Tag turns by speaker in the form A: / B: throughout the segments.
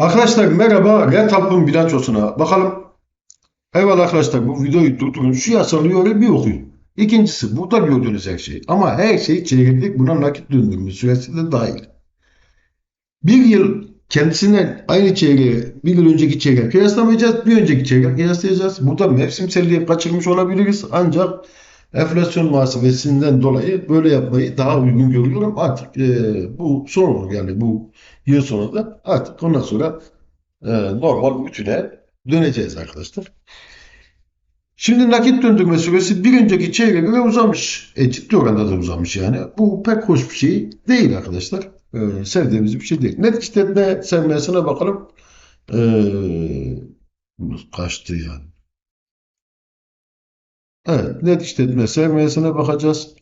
A: Arkadaşlar merhaba. Retap'ın bilançosuna bakalım. Eyvallah arkadaşlar bu videoyu durdurun. Şu yasalı bir okuyun. İkincisi burada gördüğünüz her şey. Ama her şey çeyreklik buna nakit döndürme süresi de dahil. Bir yıl kendisine aynı çeyreği bir yıl önceki çeyreğe kıyaslamayacağız. Bir önceki çeyreğe kıyaslayacağız. Burada mevsimselliği kaçırmış olabiliriz. Ancak enflasyon muhasebesinden dolayı böyle yapmayı daha uygun görüyorum. Artık e, bu son yani bu yıl sonunda artık ondan sonra e, normal bütüne döneceğiz arkadaşlar. Şimdi nakit döndürme süresi bir önceki çeyreğe göre uzamış. E, ciddi oranda da uzamış yani. Bu pek hoş bir şey değil arkadaşlar. E, sevdiğimiz bir şey değil. Net işletme sermayesine bakalım. E, kaçtı yani. Evet, net işletme sermayesine bakacağız.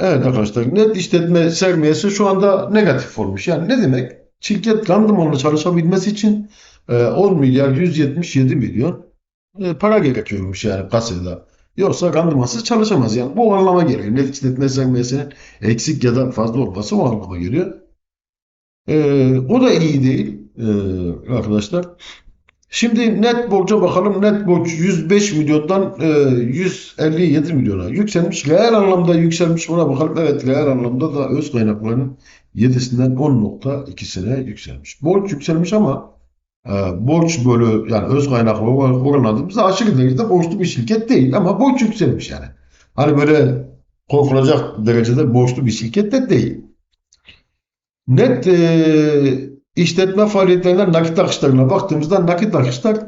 A: Evet arkadaşlar, net işletme sermayesi şu anda negatif olmuş. Yani ne demek? Şirket randımanlı çalışabilmesi için e, 10 milyar 177 milyon e, para gerekiyormuş yani kasada. Yoksa randımansız çalışamaz. Yani bu anlama geliyor. Net işletme sermayesinin eksik ya da fazla olması o anlama geliyor. E, o da iyi değil e, arkadaşlar. Şimdi net borca bakalım. Net borç 105 milyondan e, 157 milyona yükselmiş. Reel anlamda yükselmiş. Buna bakalım. Evet reel anlamda da öz kaynaklarının 7'sinden 10.2'sine yükselmiş. Borç yükselmiş ama e, borç bölü yani öz kaynaklı oranladığımızda aşırı derecede borçlu bir şirket değil. Ama borç yükselmiş yani. Hani böyle korkulacak derecede borçlu bir şirket de değil. Net e, işletme faaliyetlerinden nakit akışlarına baktığımızda nakit akışlar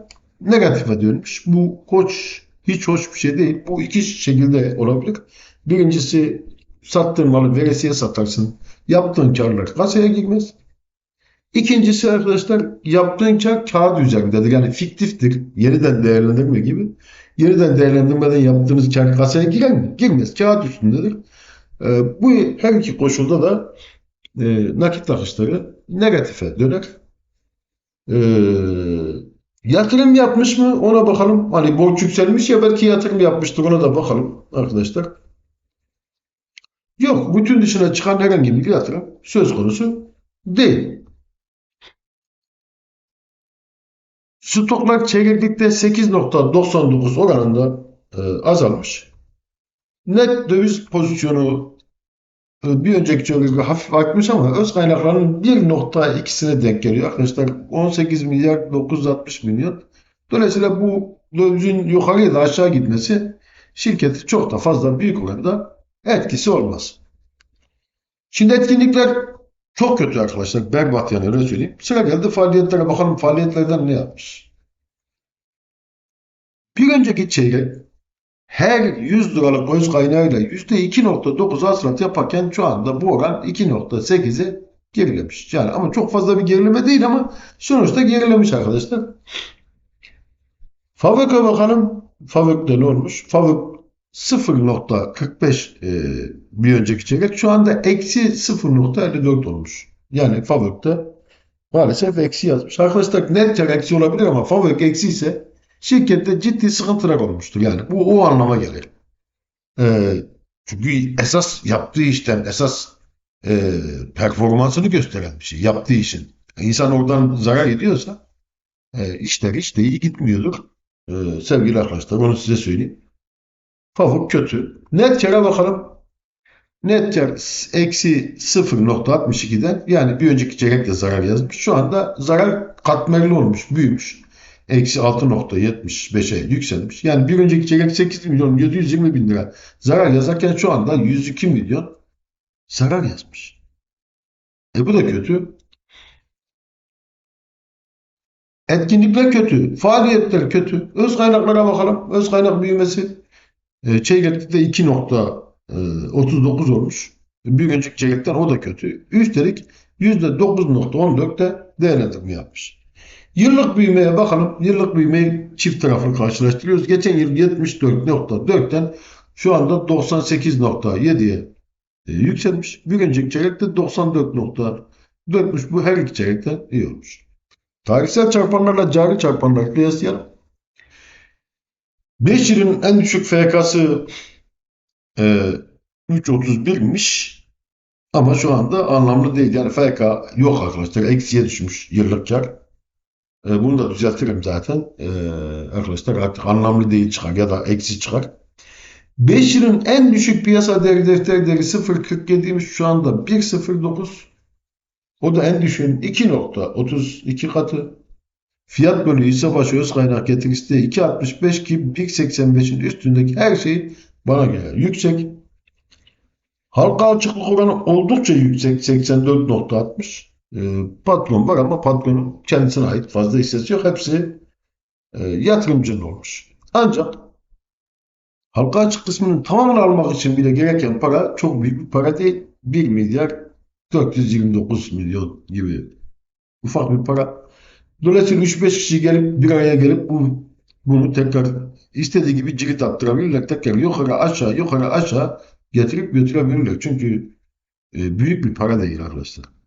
A: negatife dönmüş. Bu hoş, hiç hoş bir şey değil. Bu iki şekilde olabilir. Birincisi sattığın malı veresiye satarsın. Yaptığın karlar kasaya girmez. İkincisi arkadaşlar yaptığın kar kağıt üzerindedir. Yani fiktiftir. Yeniden değerlendirme gibi. Yeniden değerlendirmeden yaptığınız kar kasaya girer mi? Girmez. Kağıt üstündedir. Ee, bu her iki koşulda da e, nakit akışları negatife döner. E, yatırım yapmış mı ona bakalım. Hani borç yükselmiş ya belki yatırım yapmıştır ona da bakalım arkadaşlar. Yok. Bütün dışına çıkan herhangi bir yatırım söz konusu değil. Stoklar çeyreklikte 8.99 oranında e, azalmış. Net döviz pozisyonu bir önceki çevrede hafif artmış ama öz kaynakların 1.2'sine denk geliyor arkadaşlar. 18 milyar 960 milyon. Dolayısıyla bu dövizin yukarıya da aşağı gitmesi şirketi çok da fazla büyük oranda etkisi olmaz. Şimdi etkinlikler çok kötü arkadaşlar. Berbat yani öyle söyleyeyim. Sıra geldi faaliyetlere bakalım faaliyetlerden ne yapmış. Bir önceki çeyrek her 100 liralık öz kaynağıyla %2.9 hasılat yaparken şu anda bu oran 2.8'e gerilemiş. Yani ama çok fazla bir gerileme değil ama sonuçta gerilemiş arkadaşlar. Favök'e bakalım. Favök'te ne olmuş? Favök 0.45 e, bir önceki çeyrek şu anda eksi 0.54 olmuş. Yani Favök'te maalesef eksi yazmış. Arkadaşlar net eksi olabilir ama Favök eksi ise şirkette ciddi sıkıntılar olmuştur. Yani bu o anlama gelir. Ee, çünkü esas yaptığı işten esas e, performansını gösteren bir şey. Yaptığı işin. İnsan oradan zarar ediyorsa e, işler hiç de iyi gitmiyordur. E, sevgili arkadaşlar onu size söyleyeyim. Favor kötü. Net kâra bakalım. Net kar eksi 0.62'den yani bir önceki çeyrekte zarar yazmış. Şu anda zarar katmerli olmuş, büyümüş eksi 6.75'e yükselmiş. Yani bir önceki çeyrek 8 milyon 720 bin lira zarar yazarken şu anda 102 milyon zarar yazmış. E bu da kötü. Etkinlikler kötü. Faaliyetler kötü. Öz kaynaklara bakalım. Öz kaynak büyümesi e, çeyrekte 2.39 olmuş. Bir önceki çeyrekten o da kötü. Üstelik %9.14'te değerlendirme yapmış. Yıllık büyümeye bakalım. Yıllık büyümeyi çift taraflı karşılaştırıyoruz. Geçen yıl 74.4'ten şu anda 98.7'ye e, yükselmiş. Bir önceki çeyrekte 94.4'müş. Bu her iki çeyrekten iyi olmuş. Tarihsel çarpanlarla cari çarpanlar kıyaslayalım. 5 yılın en düşük FK'sı e, 3.31'miş. Ama şu anda anlamlı değil. Yani FK yok arkadaşlar. Eksiye düşmüş yıllık kar. E, bunu da düzeltirim zaten. E, arkadaşlar artık anlamlı değil çıkar ya da eksi çıkar. 5 yılın en düşük piyasa değeri defter değeri 0.47'ymiş şu anda 1.09. O da en düşüğün 2.32 katı. Fiyat bölü hisse başı öz kaynak getirisi de 2.65 ki 1.85'in üstündeki her şey bana göre yüksek. Halka açıklık oranı oldukça yüksek 84.60. Ee, patron var ama patronun kendisine ait fazla hissesi yok. Hepsi e, yatırımcının olmuş. Ancak halka açık kısmının tamamını almak için bile gereken para çok büyük bir para değil. 1 milyar 429 milyon gibi ufak bir para. Dolayısıyla 3-5 kişi gelip bir araya gelip bu bunu tekrar istediği gibi cirit attırabilirler. Tekrar yukarı aşağı yukarı aşağı getirip götürebilirler. Çünkü e, büyük bir para değil arkadaşlar.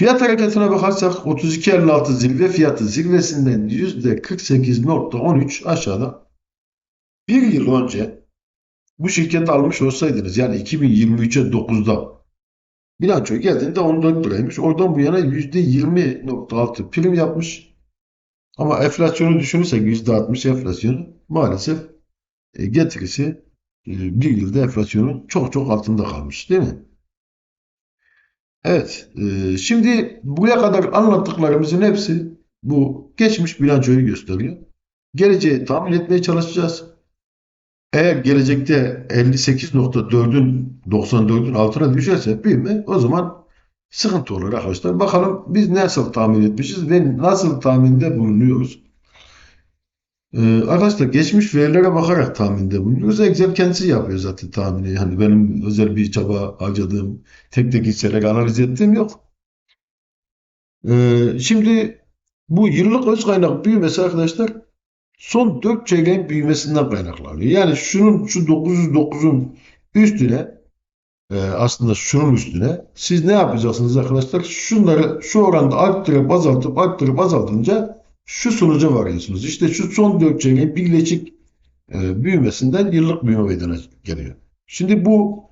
A: Fiyat hareketine bakarsak 32.56 zirve fiyatı zirvesinden %48.13 aşağıda. Bir yıl önce bu şirket almış olsaydınız yani 2023'e 9'da bilanço geldiğinde 14 liraymış. Oradan bu yana %20.6 prim yapmış. Ama enflasyonu düşünürsek %60 enflasyonu maalesef e, getirisi e, bir yılda enflasyonun çok çok altında kalmış değil mi? Evet, e, şimdi buraya kadar anlattıklarımızın hepsi bu geçmiş bilançoyu gösteriyor. Geleceği tahmin etmeye çalışacağız. Eğer gelecekte 58.4'ün 94'ün altına düşerse büyüme o zaman sıkıntı olur arkadaşlar. Bakalım biz nasıl tahmin etmişiz ve nasıl tahminde bulunuyoruz. Ee, arkadaşlar geçmiş verilere bakarak tahminde bulunuyoruz. Excel kendisi yapıyor zaten tahmini. Hani benim özel bir çaba harcadığım, tek tek hisseleri analiz ettiğim yok. Ee, şimdi bu yıllık öz kaynak büyümesi arkadaşlar son 4 çeyreğin büyümesinden kaynaklanıyor. Yani şunun şu 909'un üstüne e, aslında şunun üstüne siz ne yapacaksınız arkadaşlar? Şunları şu oranda arttırıp azaltıp arttırıp azaltınca şu sonuca varıyorsunuz. İşte şu son 4 çeyreğin birleşik e, büyümesinden yıllık büyüme meydana geliyor. Şimdi bu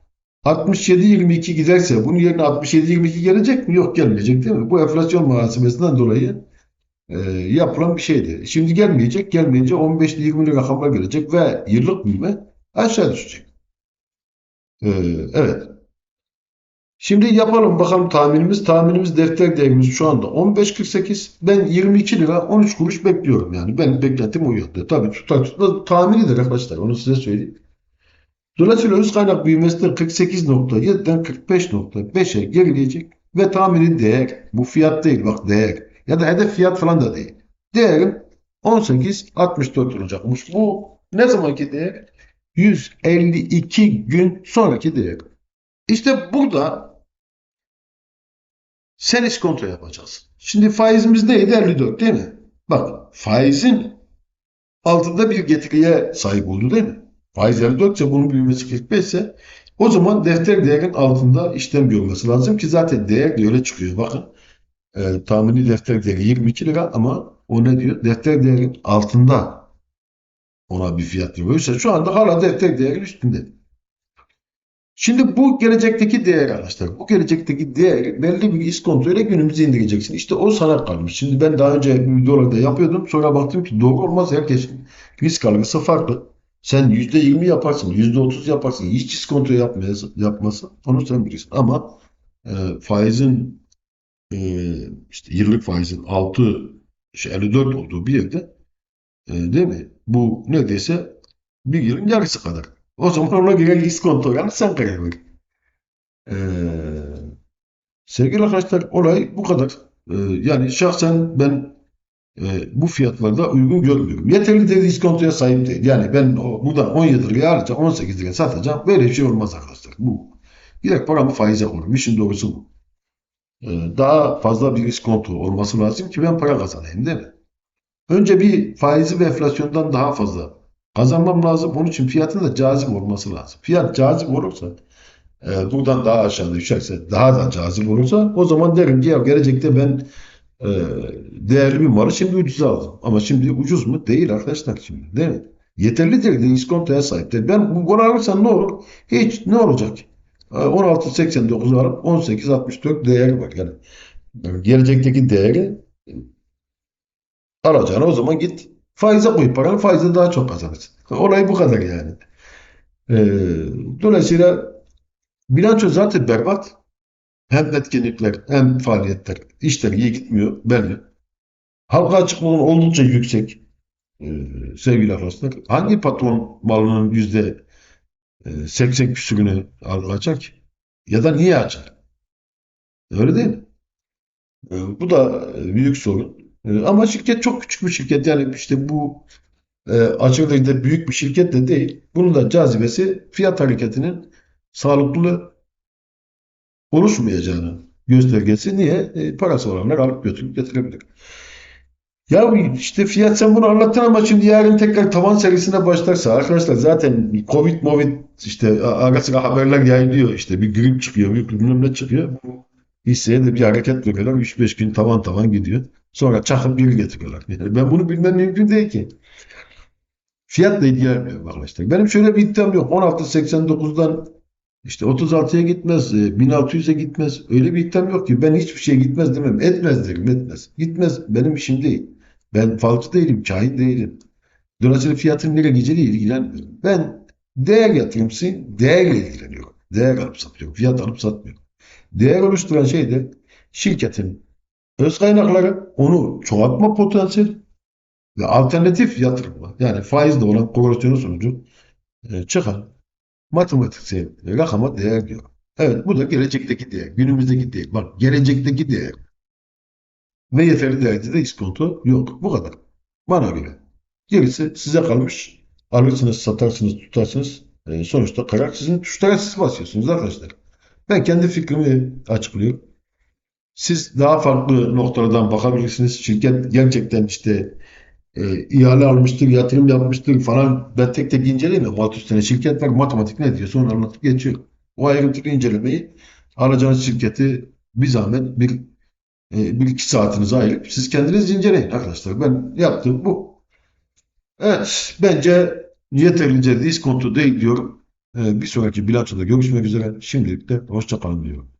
A: 67-22 giderse bunun yerine 67-22 gelecek mi? Yok gelmeyecek değil mi? Bu enflasyon muhasebesinden dolayı e, yapılan bir şeydi. Şimdi gelmeyecek. Gelmeyince 15'li 20'li rakamlar gelecek ve yıllık büyüme aşağı düşecek. E, evet. Şimdi yapalım bakalım tahminimiz. Tahminimiz defter değerimiz şu anda 15.48. Ben 22 lira 13 kuruş bekliyorum yani. Benim beklentim o yönde. Tabii tutar tutmaz tahminidir arkadaşlar. Onu size söyleyeyim. Dolayısıyla öz kaynak büyümesi de 48.7'den 45.5'e gerileyecek ve tahmini değer. Bu fiyat değil bak değer. Ya da hedef fiyat falan da değil. Değerim 18.64 olacakmış. Bu ne zamanki değer? 152 gün sonraki değer. İşte burada sen iskonto yapacaksın. Şimdi faizimiz neydi? 54 değil mi? Bak faizin altında bir getiriye sahip oldu değil mi? Faiz 54 ise bunun büyümesi 45 ise o zaman defter değerin altında işlem görmesi lazım ki zaten değer de öyle çıkıyor. Bakın e, tahmini defter değeri 22 lira ama o ne diyor? Defter değerin altında ona bir fiyat veriyorsa şu anda hala defter değerin üstünde. Şimdi bu gelecekteki değer arkadaşlar. Bu gelecekteki değer belli bir iskonto ile günümüze indireceksin. İşte o sana kalmış. Şimdi ben daha önce videolarda yapıyordum. Sonra baktım ki doğru olmaz. Herkesin risk algısı farklı. Sen %20 yaparsın, %30 yaparsın. Hiç iskonto yapmasın. Onu sen bilirsin. Ama e, faizin e, işte yıllık faizin 6 şey 54 olduğu bir yerde e, değil mi? Bu neredeyse bir yılın yarısı kadar. Zaman ona göre iskonto yani sen karar ver. E, sevgili arkadaşlar olay bu kadar. E, yani şahsen ben e, bu fiyatlarda uygun görmüyorum. Yeterli de iskontoya sahip değil. Yani ben o, buradan 17 liraya alacağım, 18 liraya satacağım. Böyle bir şey olmaz arkadaşlar. Bu. Direkt paramı faize koyuyorum. İşin doğrusu bu. Ee, daha fazla bir iskonto olması lazım ki ben para kazanayım değil mi? Önce bir faizi ve enflasyondan daha fazla kazanmam lazım. Onun için fiyatın da cazip olması lazım. Fiyat cazip olursa e, buradan daha aşağı düşerse daha da cazip olursa o zaman derim ki ya gelecekte ben e, değerli bir malı şimdi ucuza aldım. Ama şimdi ucuz mu? Değil arkadaşlar şimdi. Değil mi? Yeterli derecede iskontoya sahip değil. Ben bu bunu alırsam ne olur? Hiç ne olacak? E, 16.89'u alıp 18.64 değeri var. Yani yani gelecekteki değeri e, alacağına o zaman git faize koy paranı faize daha çok kazanırsın. Olay bu kadar yani. E, dolayısıyla bilanço zaten berbat. Hem etkinlikler hem faaliyetler işler iyi gitmiyor belli. Halka açıklığın oldukça yüksek e, sevgili arkadaşlar. Hangi patron malının yüzde e, 80 küsürünü alacak ki? Ya da niye açar? Öyle değil mi? E, bu da e, büyük sorun. E, ama şirket çok küçük bir şirket. Yani işte bu e, açıkçası büyük bir şirket de değil. Bunun da cazibesi fiyat hareketinin sağlıklı oluşmayacağını göstergesi. Niye? E, parası olanlar alıp götürüp getirebilir. Ya işte fiyat sen bunu anlattın ama şimdi yarın tekrar tavan serisine başlarsa arkadaşlar zaten Covid, Movid işte ara haberler yayılıyor işte bir grip çıkıyor, bir bilmem ne çıkıyor. Bu hisseye de bir hareket veriyorlar. 3-5 gün tavan tavan gidiyor. Sonra çakıp geri getiriyorlar. Yani ben bunu bilmem mümkün değil ki. Fiyatla ilgilenmiyorum arkadaşlar. Benim şöyle bir iddiam yok. 16.89'dan işte 36'ya gitmez, e, 1600'e gitmez. Öyle bir iddiam yok ki. Ben hiçbir şeye gitmez demem. Etmez derim, etmez. Gitmez. Benim işim değil. Ben falcı değilim, kahin değilim. Dolayısıyla fiyatın nereye gideceğiyle ilgilenmiyorum. Ben değer yatırımcısıyım, değerle ilgileniyorum. Değer alıp satıyorum, fiyat alıp satmıyorum. Değer oluşturan şey de şirketin öz kaynakları, onu çoğaltma potansiyeli ve alternatif yatırımlar. Yani faizle olan korelasyonu sonucu e, çıkan matematiksel rakama değer diyor. Evet bu da gelecekteki değer, günümüzdeki değer. Bak gelecekteki değer. Ve yeterli derecede de iskonto yok. Bu kadar. Bana göre. Gerisi size kalmış. Alırsınız, satarsınız, tutarsınız. E, sonuçta karar sizin tuşlara siz basıyorsunuz arkadaşlar. Ben kendi fikrimi açıklıyorum. Siz daha farklı noktalardan bakabilirsiniz. Şirket gerçekten işte e, ihale almıştır, yatırım yapmıştır falan. Ben tek tek incelemiyorum. Alt üstüne şirket var. Matematik ne diyorsa onu anlatıp geçiyor. O ayrıntılı incelemeyi alacağınız şirketi bir zahmet bir e, bir iki saatinizi ayırıp siz kendiniz inceleyin arkadaşlar. Ben yaptığım bu. Evet, bence yeterince diskonto değil diyorum. E, bir sonraki bilançoda görüşmek üzere. Şimdilik de hoşça kalın diyorum.